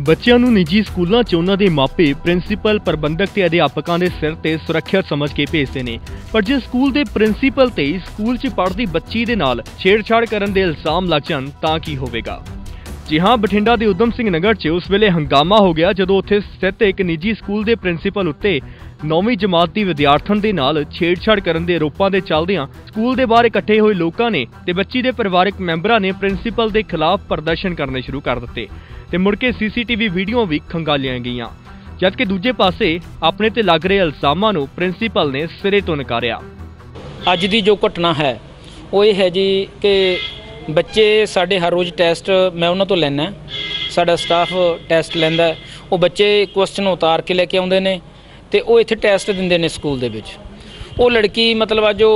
ਬੱਚਿਆਂ ਨੂੰ ਨਿੱਜੀ ਸਕੂਲਾਂ 'ਚ ਉਹਨਾਂ ਦੇ ਮਾਪੇ, ਪ੍ਰਿੰਸੀਪਲ, ਪ੍ਰਬੰਧਕ ਤੇ ਅਧਿਆਪਕਾਂ ਦੇ ਸਿਰ ਤੇ ਸੁਰੱਖਿਅਤ ਸਮਝ ਕੇ ਭੇਜਦੇ ਨੇ। ਪਰ ਜੇ ਸਕੂਲ ਦੇ ਪ੍ਰਿੰਸੀਪਲ ਤੇ ਸਕੂਲ 'ਚ ਪੜ੍ਹਦੀ ਬੱਚੀ ਦੇ ਨਾਲ ਛੇੜਛਾੜ ਕਰਨ ਦੇ ਇਲਜ਼ਾਮ ਲੱਗ ਜਾਣ ਤਾਂ ਕੀ ਹੋਵੇਗਾ? ਜੀ ਹਾਂ, ਬਠਿੰਡਾ ਦੇ ਉਦਮ ਸਿੰਘ ਨਗਰ 'ਚ ਉਸ ਵੇਲੇ ਹੰਗਾਮਾ ਹੋ ਗਿਆ ਜਦੋਂ ਉੱਥੇ ਸਥਿਤ ਇੱਕ ਨਿੱਜੀ ਸਕੂਲ ਦੇ ਪ੍ਰਿੰਸੀਪਲ ਉੱਤੇ ਨੌਵੀਂ ਜਮਾਤ ਦੀ ਵਿਦਿਆਰਥਣ ਦੇ ਨਾਲ ਛੇੜਛਾੜ ਕਰਨ ਦੇ ਆਰੋਪਾਂ ਦੇ ਚੱਲਦਿਆਂ ਸਕੂਲ ਦੇ ਬਾਹਰ ਇਕੱਠੇ ਹੋਏ ਲੋਕਾਂ ਨੇ ਤੇ ਬੱਚੀ ਦੇ ਪਰਿਵਾਰਕ ਮੈਂਬਰਾਂ ਨੇ ਪ੍ਰਿੰਸੀਪਲ ਦੇ ਖਿਲਾਫ ਪ੍ਰਦਰਸ਼ਨ ਕਰਨੇ ਸ਼ੁਰੂ ਕਰ ਦਿੱਤੇ ਤੇ ਮੁੜ ਕੇ ਸੀਸੀਟੀਵੀ ਵੀਡੀਓ ਵੀ ਖੰਗਾਲੀਆਂ ਗਈਆਂ। ਜਦਕਿ ਦੂਜੇ ਪਾਸੇ ਆਪਣੇ ਤੇ ਲੱਗ ਰਹੇ ਇਲਜ਼ਾਮਾਂ ਨੂੰ ਪ੍ਰਿੰਸੀਪਲ ਨੇ ਸਿਰੇ ਤੋਂ ਨਕਾਰਿਆ। ਅੱਜ ਦੀ ਜੋ ਘਟਨਾ ਹੈ, ਉਹ ਇਹ ਹੈ ਜੀ ਕਿ ਬੱਚੇ ਸਾਡੇ ਹਰ ਰੋਜ਼ ਟੈਸਟ, ਮੈਂ ਉਹਨਾਂ ਤੋਂ ਲੈਣਾ ਸਾਡਾ ਸਟਾਫ ਟੈਸਟ ਲੈਂਦਾ, ਉਹ ਬੱਚੇ ਕੁਐਸਚਨ ਉਤਾਰ ਕੇ ਲੈ ਕੇ ਆਉਂਦੇ ਨੇ ਤੇ ਉਹ ਇੱਥੇ ਟੈਸਟ ਦਿੰਦੇ ਨੇ ਸਕੂਲ ਦੇ ਵਿੱਚ। ਉਹ ਲੜਕੀ ਮਤਲਬ ਆ ਜੋ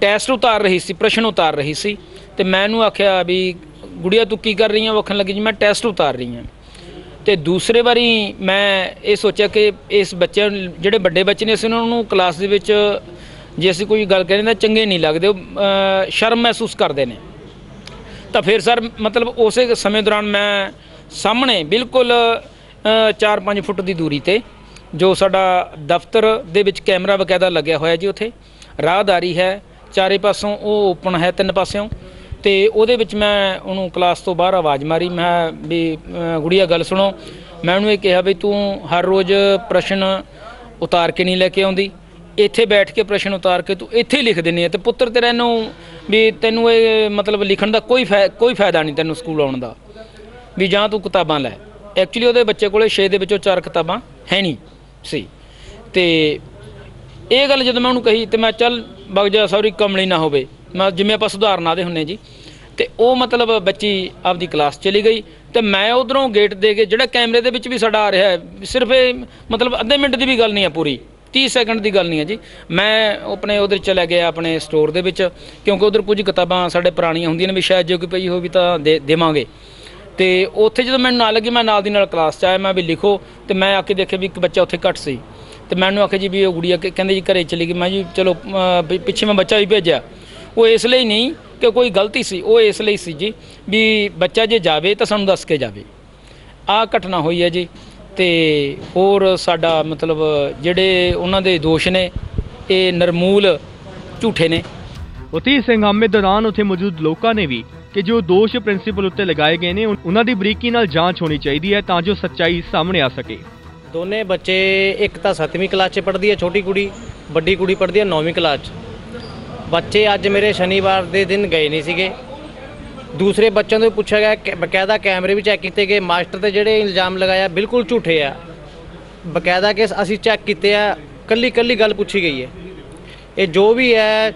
ਟੈਸਟ ਉਤਾਰ ਰਹੀ ਸੀ, ਪ੍ਰਸ਼ਨ ਉਤਾਰ ਰਹੀ ਸੀ ਤੇ ਮੈਂ ਇਹਨੂੰ ਆਖਿਆ ਵੀ ਗੁੜੀਆ ਤੂੰ ਕੀ ਕਰ ਰਹੀ ਹੈ ਵਖਣ ਲੱਗੀ ਜੀ ਮੈਂ ਟੈਸਟ ਉਤਾਰ ਰਹੀ ਹਾਂ ਤੇ ਦੂਸਰੇ ਵਾਰੀ ਮੈਂ ਇਹ ਸੋਚਿਆ ਕਿ ਇਸ ਬੱਚੇ ਜਿਹੜੇ ਵੱਡੇ ਬੱਚੇ ਨੇ ਅਸੀਂ ਉਹਨਾਂ ਨੂੰ ਕਲਾਸ ਦੇ ਵਿੱਚ ਜੇ ਅਸੀਂ ਕੋਈ ਗੱਲ ਕਹਿੰਦੇ ਤਾਂ ਚੰਗੇ ਨਹੀਂ ਲੱਗਦੇ, ਉਹ ਸ਼ਰਮ ਮਹਿਸੂਸ ਕਰਦੇ ਨੇ। ਤਾਂ ਫਿਰ ਸਰ ਮਤਲਬ ਉਸੇ ਸਮੇਂ ਦੌਰਾਨ ਮੈਂ ਸਾਹਮਣੇ ਬਿਲਕੁਲ 4-5 ਫੁੱਟ ਦੀ ਦੂਰੀ ਤੇ ਜੋ ਸਾਡਾ ਦਫ਼ਤਰ ਦੇ ਵਿੱਚ ਕੈਮਰਾ ਬਕਾਇਦਾ ਲੱਗਿਆ ਹੋਇਆ ਜੀ ਉੱਥੇ। ਰਾਹਦਾਰੀ ਹੈ, ਚਾਰੇ ਪਾਸੋਂ ਉਹ ਓਪਨ ਹੈ ਤਿੰਨ ਪਾਸਿਓਂ। ਤੇ ਉਹਦੇ ਵਿੱਚ ਮੈਂ ਉਹਨੂੰ ਕਲਾਸ ਤੋਂ ਬਾਹਰ ਆਵਾਜ਼ ਮਾਰੀ। ਮੈਂ ਵੀ ਗੁੜੀਆ ਗੱਲ ਸੁਣੋ। ਮੈਂ ਉਹਨੂੰ ਇਹ ਕਿਹਾ ਵੀ ਤੂੰ ਹਰ ਰੋਜ਼ ਪ੍ਰਸ਼ਨ ਉਤਾਰ ਕੇ ਨਹੀਂ ਲੈ ਕੇ ਆਉਂਦੀ। ਇੱਥੇ ਬੈਠ ਕੇ ਪ੍ਰਸ਼ਨ ਉਤਾਰ ਕੇ ਤੂੰ ਇੱਥੇ ਹੀ ਲਿਖ ਦਿੰਨੀ ਹੈ। ਤੇ ਪੁੱਤਰ ਤੇਰਾ ਨੂੰ ਵੀ ਤੈਨੂੰ ਇਹ ਮਤਲਬ ਲਿਖਣ ਦਾ ਕੋਈ ਫਾਇ- ਕੋਈ ਫਾਇਦਾ ਨਹੀਂ ਤੈਨੂੰ ਸਕੂਲ ਆਉਣ ਦਾ। ਵੀ ਜਾਂ ਤੂੰ ਕਿਤਾਬਾਂ ਲੈ। ਐਕਚੁਅਲੀ ਉਹਦੇ ਬੱਚੇ ਕੋਲੇ 6 ਦੇ ਵਿੱਚੋਂ 4 ਕਿਤਾਬਾਂ ਹੈ ਨਹੀਂ। ਸੀ ਤੇ ਇਹ ਗੱਲ ਜਦੋਂ ਮੈਂ ਉਹਨੂੰ ਕਹੀ ਤੇ ਮੈਂ ਚੱਲ ਬਗ ਜਾ, ਸੌਰੀ, ਕਮਲੀ ਨਾ ਹੋਵੇ। ਮੈਂ ਜਿਵੇਂ ਆਪਾਂ ਸੁਧਾਰਨ ਆਦੇ ਹੁੰਨੇ ਜੀ। ਤੇ ਉਹ ਮਤਲਬ ਬੱਚੀ ਆਪਦੀ ਕਲਾਸ ਚਲੀ ਗਈ ਤੇ ਮੈਂ ਉਧਰੋਂ ਗੇਟ ਦੇ ਕੇ ਜਿਹੜਾ ਕੈਮਰੇ ਦੇ ਵਿੱਚ ਵੀ ਸਾਡਾ ਆ ਰਿਹਾ ਸਿਰਫ ਇਹ ਮਤਲਬ ਅੱਧੇ ਮਿੰਟ ਦੀ ਵੀ ਗੱਲ ਨਹੀਂ ਹੈ ਪੂਰੀ 30 ਸੈਕਿੰਡ ਦੀ ਗੱਲ ਨਹੀਂ ਹੈ ਜੀ। ਮੈਂ ਆਪਣੇ ਉਧਰ ਚਲਾ ਗਿਆ ਆਪਣੇ ਸਟੋਰ ਦੇ ਵਿੱਚ ਕਿਉਂਕਿ ਉਧਰ ਕੁਝ ਕਿਤਾਬਾਂ ਸਾਡੇ ਪੁਰਾਣੀਆਂ ਹੁੰਦੀਆਂ ਨੇ ਵੀ ਸ਼ਾਇਦ ਜੇ ਕੋਈ ਪਈ ਹੋਵੇ ਤਾਂ ਦੇ ਦੇਵਾਂਗੇ। ਤੇ ਉੱਥੇ ਜਦੋਂ ਮੈਨੂੰ ਨਾਲ ਲੱਗੀ, ਮੈਂ ਨਾਲ ਦੀ ਨਾਲ ਕਲਾਸ 'ਚ ਆਇਆ, ਮੈਂ ਵੀ ਲਿਖੋ ਤੇ ਮੈਂ ਆ ਕੇ ਦੇਖਿਆ ਵੀ ਇੱਕ ਬੱਚਾ ਉੱਥੇ ਘੱਟ ਸੀ। ਤੇ ਮੈਨੂੰ ਆਖਿਆ ਜੀ ਵੀ ਉਹ ਗੁੜੀਆ ਕਹਿੰਦੇ ਜੀ ਘਰੇ ਚਲੀ ਗਈ। ਮੈਂ ਜੀ ਚਲੋ ਪਿੱਛੇ ਮੈਂ ਬੱਚਾ ਵੀ ਭੇਜਿਆ। ਉਹ ਇਸ ਲਈ ਨਹੀਂ ਕਿ ਕੋਈ ਗਲਤੀ ਸੀ, ਉਹ ਇਸ ਲਈ ਸੀ ਜੀ ਵੀ ਬੱਚਾ ਜੇ ਜਾਵੇ ਤਾਂ ਸਾਨੂੰ ਦੱਸ ਕੇ ਜਾਵੇ। ਆਹ ਘਟਨਾ ਹੋਈ ਹੈ ਜੀ ਤੇ ਹੋਰ ਸਾਡਾ ਮਤਲਬ ਜਿਹੜੇ ਉਹਨਾਂ ਦੇ ਦੋਸ਼ ਨੇ, ਇਹ ਨਰਮੂਲ ਝੂਠੇ ਨੇ। ਉੱਥੇ ਇਸ ਹੰਗਾਮੇ ਦੌਰਾਨ ਉੱਥੇ ਮੌਜੂਦ ਲੋਕਾਂ ਨੇ ਵੀ ਕਿ ਜੋ ਦੋਸ਼ ਪ੍ਰਿੰਸੀਪਲ ਉੱਤੇ ਲਗਾਏ ਗਏ ਨੇ ਉਹਨਾਂ ਦੀ ਬਰੀਕੀ ਨਾਲ ਜਾਂਚ ਹੋਣੀ ਚਾਹੀਦੀ ਹੈ ਤਾਂ ਜੋ ਸੱਚਾਈ ਸਾਹਮਣੇ ਆ ਸਕੇ। ਦੋਨੇ ਬੱਚੇ, ਇੱਕ ਤਾਂ 7ਵੀਂ ਕਲਾਸ 'ਚ ਪੜ੍ਹਦੀ ਹੈ ਛੋਟੀ ਕੁੜੀ, ਵੱਡੀ ਕੁੜੀ ਪੜ੍ਹਦੀ ਹੈ 9ਵੀਂ ਕਲਾਸ 'ਚ। ਬੱਚੇ ਅੱਜ ਮੇਰੇ ਸ਼ਨੀਵਾਰ ਦੇ ਦਿਨ ਗਏ ਨਹੀਂ ਸੀਗੇ। ਦੂਸਰੇ ਬੱਚਿਆਂ ਤੋਂ ਪੁੱਛਿਆ ਗਿਆ, ਕਿ ਬਕਾਇਦਾ ਕੈਮਰੇ ਵੀ ਚੈੱਕ ਕੀਤੇ ਗਏ, ਮਾਸਟਰ ਤੇ ਜਿਹੜੇ ਇਲਜ਼ਾਮ ਲਗਾਇਆ ਬਿਲਕੁਲ ਝੂਠੇ ਆ। ਬਕਾਇਦਾ ਕਿ ਅਸੀਂ ਚੈੱਕ ਕੀਤੇ ਆ ਕੱਲੀ ਕੱਲੀ ਗੱਲ ਪੁੱਛੀ ਗਈ ਹੈ। ਇਹ ਜੋ ਵੀ ਹੈ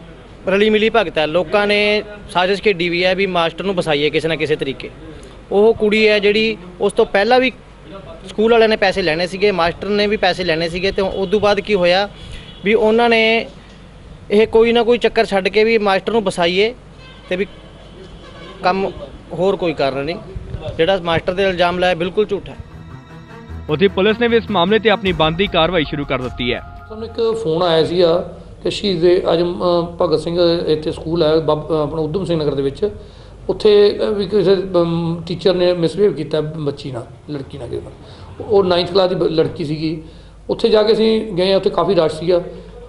ਰਲੀ ਮਿਲੀ ਭਗਤ ਹੈ। ਲੋਕਾਂ ਨੇ ਸਾਜ਼ਿਸ਼ ਖੇਡੀ ਵੀ ਹੈ ਵੀ ਮਾਸਟਰ ਨੂੰ ਫਸਾਈਏ ਕਿਸੇ ਨਾ ਕਿਸੇ ਤਰੀਕੇ। ਉਹ ਕੁੜੀ ਹੈ ਜਿਹੜੀ ਉਸ ਤੋਂ ਪਹਿਲਾਂ ਵੀ ਸਕੂਲ ਵਾਲਿਆਂ ਨੇ ਪੈਸੇ ਲੈਣੇ ਸੀਗੇ ਮਾਸਟਰ ਨੇ ਵੀ ਪੈਸੇ ਲੈਣੇ ਸੀਗੇ ਤੇ ਉਸ ਤੋਂ ਬਾਅਦ ਕੀ ਹੋਇਆ ਵੀ ਉਹਨਾਂ ਨੇ ਇਹ ਕੋਈ ਨਾ ਕੋਈ ਚੱਕਰ ਛੱਡ ਕੇ ਵੀ ਮਾਸਟਰ ਨੂੰ ਫਸਾਈਏ ਤੇ ਵੀ ਕੰਮ ਹੋਰ ਕੋਈ ਕਾਰਨ ਨਹੀਂ। ਜਿਹੜਾ ਮਾਸਟਰ ਦੇ ਇਲਜ਼ਾਮ ਲਾਇਆ ਬਿਲਕੁਲ ਝੂਠਾ ਹੈ। ਉੱਥੇ ਪੁਲਿਸ ਨੇ ਵੀ ਇਸ ਮਾਮਲੇ ਤੇ ਆਪਣੀ ਬਣਦੀ ਕਾਰਵਾਈ ਸ਼ੁਰੂ ਕਰ ਦਿੱਤੀ ਹੈ। ਸਾਨੂੰ ਇੱਕ ਫੋਨ ਆਇਆ ਸੀਗਾ ਸ਼ਹੀਦ ਦੇ ਅੱਜ ਭਗਤ ਸਿੰਘ ਇੱਥੇ ਸਕੂਲ ਹੈ ਬੱਬ- ਆਪਣਾ ਉਦਮ ਸਿੰਘ ਨਗਰ ਦੇ ਵਿੱਚ। ਉੱਥੇ ਵੀ ਕਿਸੇ ਟੀਚਰ ਨੇ ਮਿਸਬਿਹੇਵ ਕੀਤਾ ਬੱਚੀ ਨਾਲ ਲੜਕੀ ਨਾਲ ਕਿਸੇ ਨਾਲ। ਉਹ 9th ਕਲਾਸ ਦੀ ਬ- ਲੜਕੀ ਸੀਗੀ। ਉੱਥੇ ਜਾ ਕੇ ਅਸੀਂ ਗਏ ਹਾਂ, ਉੱਥੇ ਕਾਫੀ ਰਸ਼ ਸੀਗਾ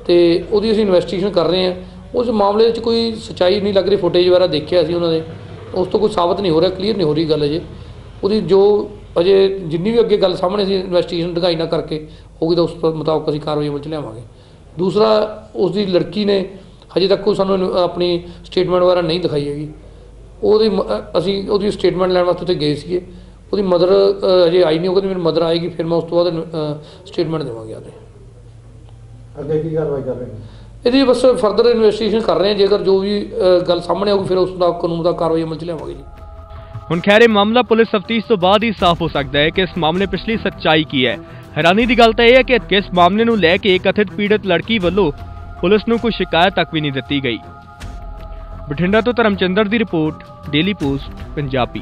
ਤੇ ਉਹਦੀ ਅਸੀਂ ਇਨਵੈਸਟੀਗੇਸ਼ਨ ਕਰ ਰਹੇ ਹਾਂ। ਉਸ ਮਾਮਲੇ ਵਿੱਚ ਕੋਈ ਸਚਾਈ ਨਹੀਂ ਲੱਗ ਰਹੀ ਫੁਟੇਜ ਵਗੈਰਾ ਦੇਖਿਆ ਸੀ ਉਹਨਾਂ ਦੇ। ਉਸ ਤੋਂ ਕੋਈ ਸਾਬਤ ਨਹੀਂ ਹੋ ਰਿਹਾ ਕਲੀਅਰ ਨਹੀਂ ਹੋ ਰਹੀ ਗੱਲ ਅਜੇ। ਉਹਦੀ ਜੋ ਅਜੇ ਜਿੰਨੀ ਵੀ ਅੱਗੇ ਗੱਲ ਸਾਹਮਣੇ ਸੀ ਇਨਵੈਸਟੀਗੇਸ਼ਨ ਢਗਾਈ ਨਾ ਕਰਕੇ ਹੋਗੀ ਤਾਂ ਉਸ ਮੁਤਾਬਕ ਅਸੀਂ ਕਾਰਵਾਈ ਅਮਲ ਚ ਲਿਆਵਾਂਗੇ। ਦੂਸਰਾ ਉਸ ਦੀ ਲੜਕੀ ਨੇ ਹਜੇ ਤੱਕ ਕੋਈ ਸਾਨੂੰ ਆਪਣੀ ਸਟੇਟਮੈਂਟ ਵਗੈਰਾ ਨਹੀਂ ਦਿਖਾਈ ਹੈਗੀ। ਉਹਦੀ ਅਸੀਂ ਉਹਦੀ ਸਟੇਟਮੈਂਟ ਲੈਣ ਵਾਸਤੇ ਉੱਥੇ ਗਏ ਸੀਗੇ। ਉਹਦੀ ਮਦਰ ਹਜੇ ਆਈ ਨਹੀਂ ਉਹ ਕਹਿੰਦੀ ਮੇਰੀ ਮਦਰ ਆਏਗੀ ਫਿਰ ਮੈਂ ਉਸ ਤੋਂ ਬਾਅਦ ਸਟੇਟਮੈਂਟ ਦੇਵਾਂਗੇ ਆਦੇ ਅੱਗੇ ਕੀ ਕਾਰਵਾਈ ਕਰ ਰਹੇ ਨੇ? ਇਹਦੀ ਬਸ ਫਰਦਰ ਇਨਵੈਸਟੀਗੇਸ਼ਨ ਕਰ ਰਹੇ ਹਾਂ। ਜੇਕਰ ਜੋ ਵੀ ਗੱਲ ਸਾਹਮਣੇ ਆਊਗੀ ਫਿਰ ਉਸ ਦਾ ਕਾਨੂੰਨ ਦਾ ਕਾਰਵਾਈ ਅਮਲ ਚ ਲਿਆਵਾਂਗੇ ਜੀ। ਹੁਣ ਖੈਰ ਇਹ ਮਾਮਲਾ ਪੁਲਿਸ ਤਫਤੀਸ਼ ਤੋਂ ਬਾਅਦ ਹੀ ਸਾਫ਼ ਹੋ ਸਕਦਾ ਹੈ ਕਿ ਇਸ ਮਾਮਲੇ ਪਿਛਲੀ ਸੱਚਾਈ ਕੀ ਹੈ। ਹੈਰਾਨੀ ਦੀ ਗੱਲ ਤਾਂ ਇਹ ਹੈ ਕਿ ਇਸ ਮਾਮਲੇ ਨੂੰ ਲੈ ਕੇ ਕਥਿਤ ਪੀੜਤ ਲੜਕੀ ਵੱਲੋਂ ਪੁਲਿਸ ਨੂੰ ਕੋਈ ਸ਼ਿਕਾਇਤ ਤੱਕ ਵੀ ਨਹੀਂ ਦਿੱਤੀ ਗਈ। ਬਠਿੰਡਾ ਤੋਂ ਧਰਮਚੰਦਰ ਦੀ ਰਿਪੋਰਟ, ਡੇਲੀ ਪੋਸਟ, ਪੰਜਾਬੀ।